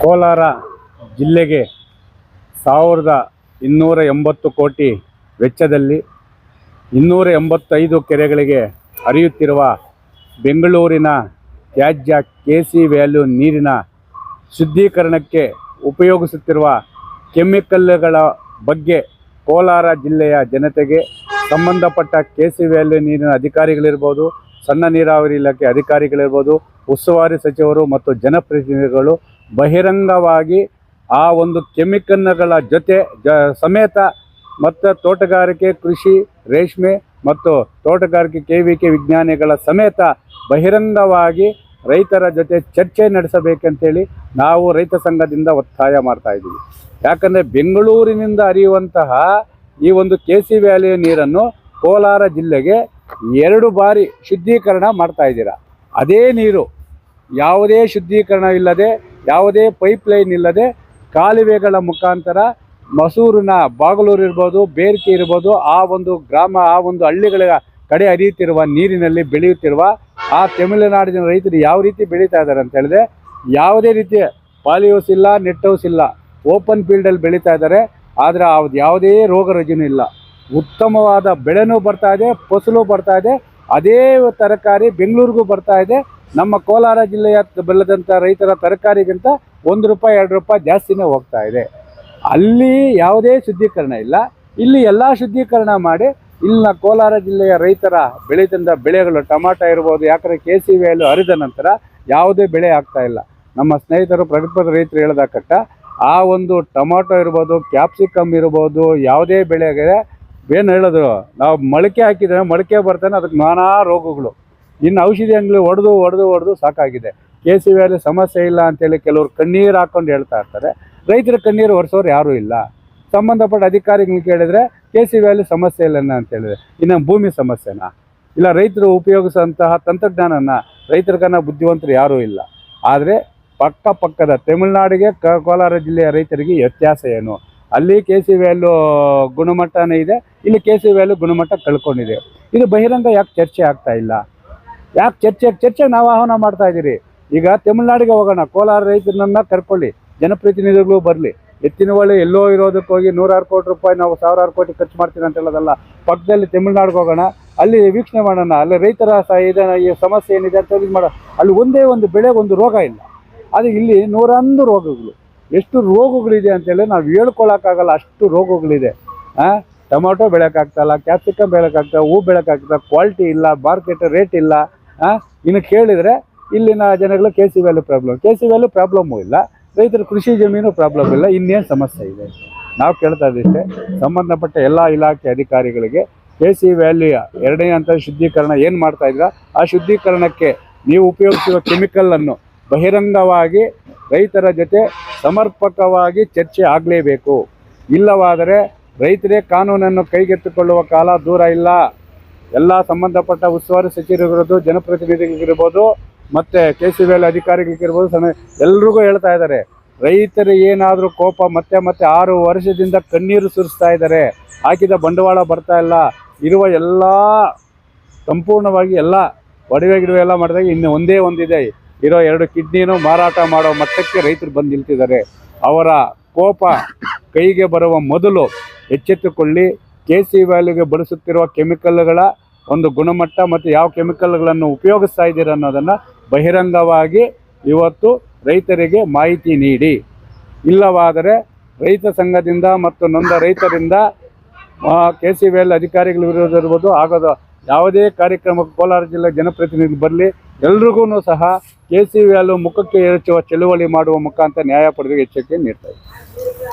ಕೋಲಾರ ಜಿಲ್ಲೆಗೆ ಸಾವಿರದ ಇನ್ನೂರ ಎಂಬತ್ತು ಕೋಟಿ ವೆಚ್ಚದಲ್ಲಿ ಇನ್ನೂರ ಎಂಬತ್ತೈದು ಕೆರೆಗಳಿಗೆ ಹರಿಯುತ್ತಿರುವ ಬೆಂಗಳೂರಿನ ತ್ಯಾಜ್ಯ ಕೆ ಸಿ ವ್ಯಾಲ್ಯೂ ನೀರಿನ ಶುದ್ಧೀಕರಣಕ್ಕೆ ಉಪಯೋಗಿಸುತ್ತಿರುವ ಕೆಮಿಕಲ್ಗಳ ಬಗ್ಗೆ ಕೋಲಾರ ಜಿಲ್ಲೆಯ ಜನತೆಗೆ ಸಂಬಂಧಪಟ್ಟ ಕೆ ಸಿ ವ್ಯಾಲ್ಯೂ ನೀರಿನ ಅಧಿಕಾರಿಗಳಿರ್ಬೋದು, ಸಣ್ಣ ನೀರಾವರಿ ಇಲಾಖೆ ಅಧಿಕಾರಿಗಳಿರ್ಬೋದು, ಉಸ್ತುವಾರಿ ಸಚಿವರು ಮತ್ತು ಜನಪ್ರತಿನಿಧಿಗಳು ಬಹಿರಂಗವಾಗಿ ಆ ಒಂದು ಕೆಮಿಕಲ್ಗಳ ಜೊತೆ ಜ ಸಮೇತ ಮತ್ತು ತೋಟಗಾರಿಕೆ, ಕೃಷಿ, ರೇಷ್ಮೆ ಮತ್ತು ತೋಟಗಾರಿಕೆ ಕೆ ವಿ ಕೆ ವಿಜ್ಞಾನಿಗಳ ಸಮೇತ ಬಹಿರಂಗವಾಗಿ ರೈತರ ಜೊತೆ ಚರ್ಚೆ ನಡೆಸಬೇಕಂತೇಳಿ ನಾವು ರೈತ ಸಂಘದಿಂದ ಒತ್ತಾಯ ಮಾಡ್ತಾ ಇದ್ದೀವಿ. ಯಾಕಂದರೆ ಬೆಂಗಳೂರಿನಿಂದ ಹರಿಯುವಂತಹ ಈ ಒಂದು ಕೆ ಸಿ ವ್ಯಾಲಿಯ ನೀರನ್ನು ಕೋಲಾರ ಜಿಲ್ಲೆಗೆ ಎರಡು ಬಾರಿ ಶುದ್ಧೀಕರಣ ಮಾಡ್ತಾ ಇದ್ದೀರಾ. ಅದೇ ನೀರು ಯಾವುದೇ ಶುದ್ಧೀಕರಣ ಇಲ್ಲದೆ ಯಾವುದೇ ಪೈಪ್ ಲೈನ್ ಇಲ್ಲದೆ ಕಾಲುವೆಗಳ ಮುಖಾಂತರ ಮಸೂರಿನ ಬಾಗಲೂರು ಇರ್ಬೋದು, ಬೇರ್ಕೆ ಇರ್ಬೋದು, ಆ ಒಂದು ಗ್ರಾಮ, ಆ ಒಂದು ಹಳ್ಳಿಗಳ ಕಡೆ ಹರಿಯುತ್ತಿರುವ ನೀರಿನಲ್ಲಿ ಬೆಳೆಯುತ್ತಿರುವ ಆ ತಮಿಳುನಾಡಿನ ರೈತರು ಯಾವ ರೀತಿ ಬೆಳೀತಾ ಇದ್ದಾರೆ ಅಂತ ಹೇಳಿದ್ರೆ, ಯಾವುದೇ ರೀತಿಯ ಪಾಲಿಹೌಸ್ ಇಲ್ಲ, ನೆಟ್ ಹೌಸ್ ಇಲ್ಲ, ಓಪನ್ ಫೀಲ್ಡಲ್ಲಿ ಬೆಳೀತಾ ಇದ್ದಾರೆ, ಆದರೆ ಅದು ಯಾವುದೇ ರೋಗ ರಜೆನೂ ಇಲ್ಲ. ಉತ್ತಮವಾದ ಬೆಳೆನೂ ಬರ್ತಾ ಇದೆ, ಫಸಲು ಬರ್ತಾ ಇದೆ ಅದೇ ತರಕಾರಿ ಬೆಂಗಳೂರಿಗೂ ಬರ್ತಾ ಇದೆ. ನಮ್ಮ ಕೋಲಾರ ಜಿಲ್ಲೆಯ ಬೆಳೆದಂಥ ರೈತರ ತರಕಾರಿಗಿಂತ ಒಂದು ರೂಪಾಯಿ, ಎರಡು ರೂಪಾಯಿ ಜಾಸ್ತಿನೇ ಹೋಗ್ತಾ ಇದೆ. ಅಲ್ಲಿ ಯಾವುದೇ ಶುದ್ಧೀಕರಣ ಇಲ್ಲ. ಇಲ್ಲಿ ಎಲ್ಲ ಶುದ್ಧೀಕರಣ ಮಾಡಿ ಇಲ್ಲಿನ ಕೋಲಾರ ಜಿಲ್ಲೆಯ ರೈತರ ಬೆಳೆದಂಥ ಬೆಳೆಗಳು, ಟೊಮಾಟೊ ಇರ್ಬೋದು, ಯಾಕಂದರೆ ಕೆ ಸಿ ಹರಿದ ನಂತರ ಯಾವುದೇ ಬೆಳೆ ಆಗ್ತಾ ಇಲ್ಲ. ನಮ್ಮ ಸ್ನೇಹಿತರು ಪ್ರಗತಿಪರ ರೈತರು ಹೇಳ್ದಾಕಟ್ಟ ಆ ಒಂದು ಟೊಮಾಟೊ ಇರ್ಬೋದು ಕ್ಯಾಪ್ಸಿಕಮ್ ಇರ್ಬೋದು, ಯಾವುದೇ ಬೆಳೆಗೆ ಏನು ಹೇಳಿದ್ರು ನಾವು ಮೊಳಕೆ ಹಾಕಿದ್ರೆ ಮೊಳಕೆ ಬರ್ತಾನೆ, ಅದಕ್ಕೆ ನಾನಾ ರೋಗಗಳು. ಇನ್ನು ಔಷಧಿ ಅಂಗಡಿ ಹೊಡೆದು ಹೊಡೆದು ಹೊಡೆದು ಸಾಕಾಗಿದೆ. ಕೆ ಸಿ ವ್ಯಾಲಿ ಸಮಸ್ಯೆ ಇಲ್ಲ ಅಂತೇಳಿ ಕೆಲವರು ಕಣ್ಣೀರು ಹಾಕ್ಕೊಂಡು ಹೇಳ್ತಾ ಇರ್ತಾರೆ. ರೈತರ ಕಣ್ಣೀರು ಒರೆಸೋರು ಯಾರೂ ಇಲ್ಲ. ಸಂಬಂಧಪಟ್ಟ ಅಧಿಕಾರಿಗಳು ಕೇಳಿದರೆ ಕೆ ಸಿ ವ್ಯಾಲಿ ಸಮಸ್ಯೆ ಇಲ್ಲ ಅಂತ ಹೇಳಿದ್ರೆ ಇನ್ನು ಭೂಮಿ ಸಮಸ್ಯೆನಾ? ಇಲ್ಲ, ರೈತರು ಉಪಯೋಗಿಸುವಂತಹ ತಂತ್ರಜ್ಞಾನನ ರೈತರಿಗನ್ನ ಬುದ್ಧಿವಂತರು ಯಾರೂ ಇಲ್ಲ. ಆದರೆ ಪಕ್ಕ ಪಕ್ಕದ ತಮಿಳುನಾಡಿಗೆ ಕೋಲಾರ ಜಿಲ್ಲೆಯ ರೈತರಿಗೆ ವ್ಯತ್ಯಾಸ ಏನು? ಅಲ್ಲಿ ಕೆ ಸಿ ವ್ಯಾಲ್ಯೂ ಗುಣಮಟ್ಟನೇ ಇದೆ. ಇಲ್ಲಿ ಕೆ ಸಿ ವ್ಯಾಲ್ಯೂ ಗುಣಮಟ್ಟ ಕಳ್ಕೊಂಡಿದೆ ಇದು ಬಹಿರಂಗ ಯಾಕೆ ಚರ್ಚೆ ಆಗ್ತಾ ಇಲ್ಲ? ಯಾಕೆ ಚರ್ಚೆ ಚರ್ಚೆ ನಾವು ಆಹ್ವಾನ ಮಾಡ್ತಾ ಇದ್ದೀರಿ. ಈಗ ತಮಿಳ್ನಾಡಿಗೆ ಹೋಗೋಣ. ಕೋಲಾರ ರೈತರನ್ನ ಕರ್ಕೊಳ್ಳಿ. ಜನಪ್ರತಿನಿಧಿಗಳು ಬರಲಿ. ಎತ್ತಿನ ಹೊಳೆ ಎಲ್ಲೋ ಇರೋದಕ್ಕೆ ಹೋಗಿ ನೂರಾರು ಕೋಟಿ ರೂಪಾಯಿ ನಾವು ಸಾವಿರಾರು ಕೋಟಿ ಖರ್ಚು ಮಾಡ್ತೀವಿ ಅಂತ ಹೇಳೋದಲ್ಲ. ಪಕ್ಕದಲ್ಲಿ ತಮಿಳ್ನಾಡಿಗೆ ಹೋಗೋಣ. ಅಲ್ಲಿ ವೀಕ್ಷಣೆ ಮಾಡೋಣ. ಅಲ್ಲಿ ರೈತರ ಇದನ್ನು ಈ ಸಮಸ್ಯೆ ಏನಿದೆ ಅಂತ ಇದು ಮಾಡೋ, ಅಲ್ಲಿ ಒಂದೇ ಒಂದು ಬೆಳೆಗೆ ಒಂದು ರೋಗ ಇಲ್ಲ. ಅದು ಇಲ್ಲಿ ನೂರೊಂದು ರೋಗಗಳು. ಎಷ್ಟು ರೋಗಗಳಿದೆ ಅಂತೇಳಿ ನಾವು ಹೇಳ್ಕೊಳಕ್ಕಾಗಲ್ಲ, ಅಷ್ಟು ರೋಗಗಳಿದೆ. ಹಾಂ ಟೊಮೊಟೊ ಬೆಳೆಯೋಕ್ಕಾಗ್ತಾಯಿಲ್ಲ ಕ್ಯಾಪ್ಸಿಕಮ್ ಬೆಳೆಯೋಕ್ಕಾಗ್ತಾ ಹೂ ಬೆಳೆಯೋಕ್ಕಾಗ್ತಾ ಕ್ವಾಲಿಟಿ ಇಲ್ಲ, ಮಾರ್ಕೆಟ್ ರೇಟ್ ಇಲ್ಲ ಇನ್ನು ಕೇಳಿದರೆ ಇಲ್ಲಿನ ಜನಗಳು K C value problem K C value problem ಇಲ್ಲ, ರೈತರ ಕೃಷಿ ಜಮೀನು ಪ್ರಾಬ್ಲಮ್ ಇಲ್ಲ, ಇನ್ನೇನು ಸಮಸ್ಯೆ ಇದೆ? ನಾವು ಕೇಳ್ತಾ ಇದ್ದಿಷ್ಟೇ ಸಂಬಂಧಪಟ್ಟ ಎಲ್ಲ ಇಲಾಖೆ ಅಧಿಕಾರಿಗಳಿಗೆ ಕೆ ಸಿ ವ್ಯಾಲ್ಯೂಯ ಎರಡನೇ ಹಂತದ ಶುದ್ಧೀಕರಣ ಏನು ಮಾಡ್ತಾ ಇದ್ದೀರಾ ಆ ಶುದ್ಧೀಕರಣಕ್ಕೆ ನೀವು ಉಪಯೋಗಿಸುವ ಕೆಮಿಕಲನ್ನು ಬಹಿರಂಗವಾಗಿ ರೈತರ ಜೊತೆ ಸಮರ್ಪಕವಾಗಿ ಚರ್ಚೆ ಆಗಲೇಬೇಕು. ಇಲ್ಲವಾದರೆ ರೈತರೇ ಕಾನೂನನ್ನು ಕೈಗೆತ್ತಿಕೊಳ್ಳುವ ಕಾಲ ದೂರ ಇಲ್ಲ. ಎಲ್ಲ ಸಂಬಂಧಪಟ್ಟ ಉಸ್ತುವಾರಿ ಸಚಿವರಿಗಿರೋದು ಜನಪ್ರತಿನಿಧಿಗಳಿಗಿರ್ಬೋದು, ಮತ್ತು ಕೆ ಸಿ ಬಿ ಎಲ್ ಅಧಿಕಾರಿಗಳಿಗಿರ್ಬೋದು, ಸಮ, ಎಲ್ರಿಗೂ ಹೇಳ್ತಾ ಇದ್ದಾರೆ. ರೈತರು ಏನಾದರೂ ಕೋಪ ಮತ್ತೆ ಮತ್ತೆ ಆರು ವರ್ಷದಿಂದ ಕಣ್ಣೀರು ಸುರಿಸ್ತಾ ಇದ್ದಾರೆ. ಹಾಕಿದ ಬಂಡವಾಳ ಬರ್ತಾ ಇಲ್ಲ. ಇರುವ ಎಲ್ಲ ಸಂಪೂರ್ಣವಾಗಿ ಎಲ್ಲ ಒಡವೆ ಗಿಡವೆ ಎಲ್ಲ ಮಾಡಿದಾಗ ಇನ್ನು ಒಂದೇ ಒಂದಿದೆ. ಇರೋ ಎರಡು ಕಿಡ್ನಿನೂ ಮಾರಾಟ ಮಾಡೋ ಮಟ್ಟಕ್ಕೆ ರೈತರು ಬಂದು ನಿಲ್ತಿದ್ದಾರೆ. ಅವರ ಕೋಪ ಕೈಗೆ ಬರುವ ಮೊದಲು ಎಚ್ಚೆತ್ತುಕೊಳ್ಳಿ. ಕೆ ಸಿ ವ್ಯಾಲ್ಯೂಗೆ ಬಳಸುತ್ತಿರುವ ಕೆಮಿಕಲ್ಗಳ ಒಂದು ಗುಣಮಟ್ಟ ಮತ್ತು ಯಾವ ಕೆಮಿಕಲ್ಗಳನ್ನು ಉಪಯೋಗಿಸ್ತಾ ಇದ್ದೀರ ಅನ್ನೋದನ್ನು ಬಹಿರಂಗವಾಗಿ ಇವತ್ತು ರೈತರಿಗೆ ಮಾಹಿತಿ ನೀಡಿ. ಇಲ್ಲವಾದರೆ ರೈತ ಸಂಘದಿಂದ ಮತ್ತು ನೊಂದ ರೈತರಿಂದ ಕೆ ಸಿ ವ್ಯಾಲ್ ಅಧಿಕಾರಿಗಳ ವಿರೋಧ ಇರ್ಬೋದು, ಆಗೋದು ಯಾವುದೇ ಕಾರ್ಯಕ್ರಮಕ್ಕೆ ಕೋಲಾರ ಜಿಲ್ಲೆ ಜನಪ್ರತಿನಿಧಿ ಬರಲಿ ಎಲ್ರಿಗೂ ಸಹ ಕೆ ಸಿ ವ್ಯಾಲು ಮುಖಕ್ಕೆ ಎರಚುವ ಚಳುವಳಿ ಮಾಡುವ ಮುಖಾಂತರ ನ್ಯಾಯ ಪಡೆದು ಎಚ್ಚರಿಕೆ ನೀಡ್ತಾ ಇದ್ದೀವಿ